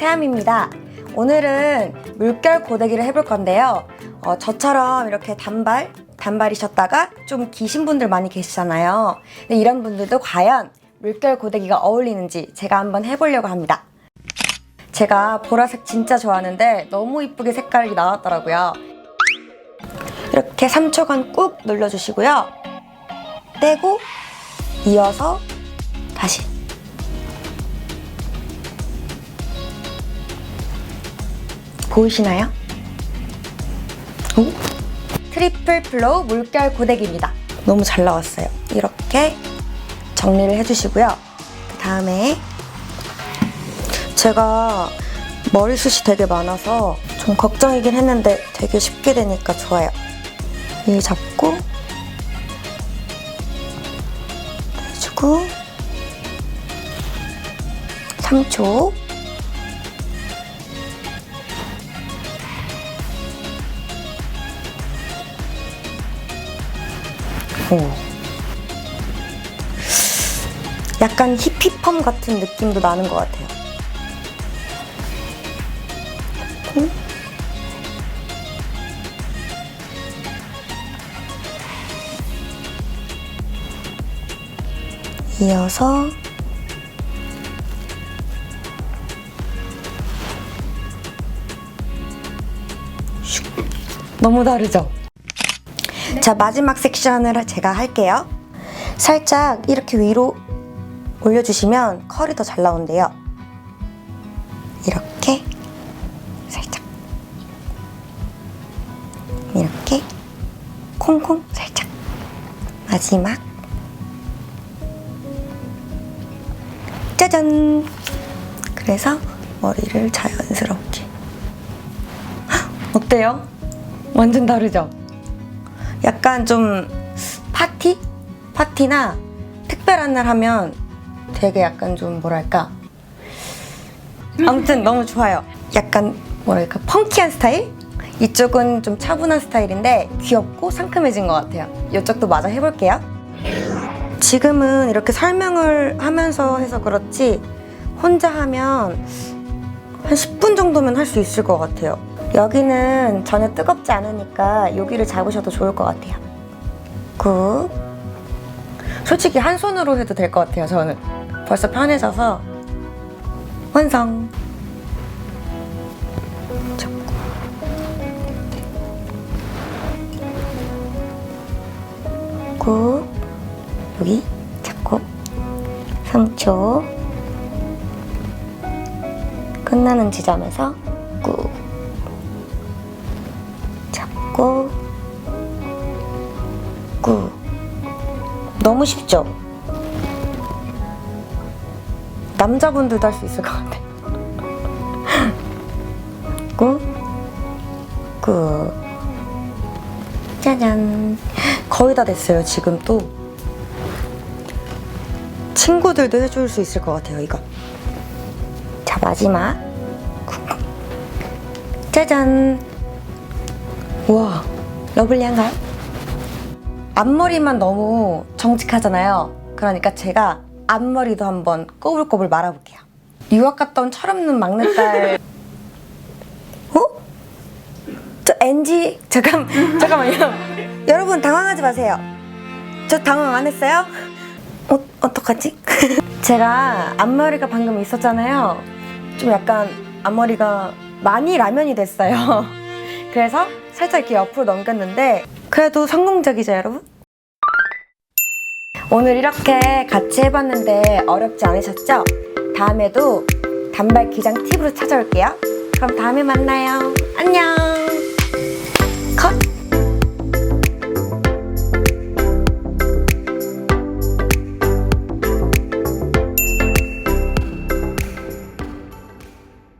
쌤입니다. 오늘은 물결 고데기를 해볼 건데요. 어, 저처럼 이렇게 단발, 단발이셨다가 좀 기신 분들 많이 계시잖아요. 근데 이런 분들도 과연 물결 고데기가 어울리는지 제가 한번 해보려고 합니다. 제가 보라색 진짜 좋아하는데 너무 이쁘게 색깔이 나왔더라고요. 이렇게 3초간 꾹 눌러주시고요. 떼고 이어서 다시 보이시나요? 오? 트리플 플로우 물결 고데기입니다. 너무 잘 나왔어요. 이렇게 정리를 해주시고요. 그 다음에 제가 머리숱이 되게 많아서 좀 걱정이긴 했는데 되게 쉽게 되니까 좋아요. 이 잡고 해주고 3초 오. 약간 히피펌 같은 느낌도 나는 것 같아요. 음? 이어서 슉. 너무 다르죠? 자, 마지막 섹션을 제가 할게요. 살짝 이렇게 위로 올려주시면 컬이 더 잘 나온대요. 이렇게. 살짝. 이렇게. 콩콩. 살짝. 마지막. 짜잔! 그래서 머리를 자연스럽게. 헉, 어때요? 완전 다르죠? 약간 좀 파티? 파티나 특별한 날 하면 되게 약간 좀 뭐랄까? 아무튼 너무 좋아요. 약간 뭐랄까? 펑키한 스타일? 이쪽은 좀 차분한 스타일인데 귀엽고 상큼해진 것 같아요. 이쪽도 마저 해볼게요. 지금은 이렇게 설명을 하면서 해서 그렇지 혼자 하면 한 10분 정도면 할 수 있을 것 같아요 여기는 전혀 뜨겁지 않으니까 여기를 잡으셔도 좋을 것 같아요. 굿. 솔직히 한 손으로 해도 될 것 같아요 저는. 벌써 편해져서. 완성. 잡고. 꾹 여기 잡고. 3초. 끝나는 지점에서 잡고 꾹 너무 쉽죠? 남자분들도 할 수 있을 것 같아. 꾹, 꾹. 짜잔. 거의 다 됐어요, 지금 또. 친구들도 해줄 수 있을 것 같아요, 이거. 자, 마지막. 꾹. 짜잔. 우와, 러블리한가요? 앞머리만 너무 정직하잖아요. 그러니까 제가 앞머리도 한번 꼬불꼬불 말아볼게요. 유학 온 철없는 막내딸. 어? 저 NG 잠깐 잠깐만요. 여러분 당황하지 마세요. 저 당황 안 했어요? 어 어떡하지? 제가 앞머리가 방금 있었잖아요. 좀 약간 앞머리가 많이 라면이 됐어요. 그래서 살짝 이렇게 옆으로 넘겼는데 그래도 성공적이죠, 여러분? 오늘 이렇게 같이 해봤는데 어렵지 않으셨죠? 다음에도 단발 기장 팁으로 찾아올게요. 그럼 다음에 만나요. 안녕. 컷.